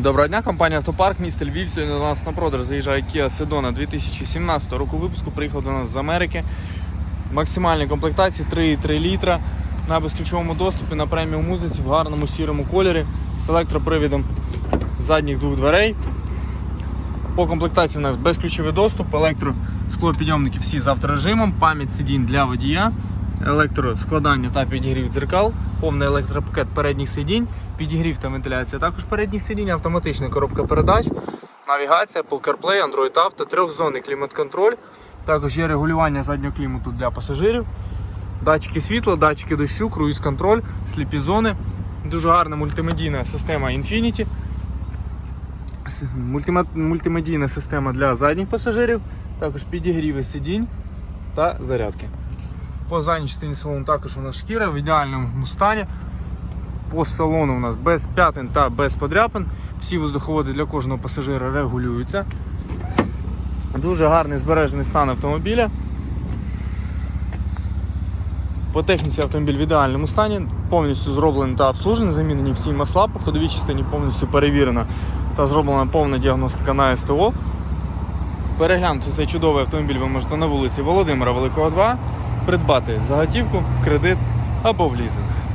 Доброго дня, компанія Автопарк, місто Львів. Сьогодні до нас на продаж заїжджає Kia Sedona 2017 року випуску. Приїхав до нас з Америки. Максимальні комплектації 3,3 літра на безключовому доступі на преміум музиці в гарному сірому кольорі з електропривідом задніх двох дверей. По комплектації у нас безключовий доступ, електросклопідйомники всі з авторежимом, пам'ять сидінь для водія, електроскладання та підігрів дзеркал, повний електропакет передніх сидінь, підігрів та вентиляція також передніх сидінь, автоматична коробка передач, навігація, Apple CarPlay, Android Auto, трьохзонний клімат-контроль. Також є регулювання заднього клімату для пасажирів, датчики світла, датчики дощу, круїз-контроль, сліпі зони. Дуже гарна мультимедійна система Infinity. Мультимедійна система для задніх пасажирів, також підігріви сидінь та зарядки. По задній частині салону також у нас шкіра в ідеальному стані. По салону у нас без п'ятин та без подряпин. Всі воздуховоди для кожного пасажира регулюються. Дуже гарний збережений стан автомобіля. По техніці автомобіль в ідеальному стані, повністю зроблений та обслужений, замінені всі масла, по ходовій частині повністю перевірена та зроблена повна діагностика на СТО. Переглянути цей чудовий автомобіль ви можете на вулиці Володимира Великого 2, придбати за готівку, в кредит або в лізинг.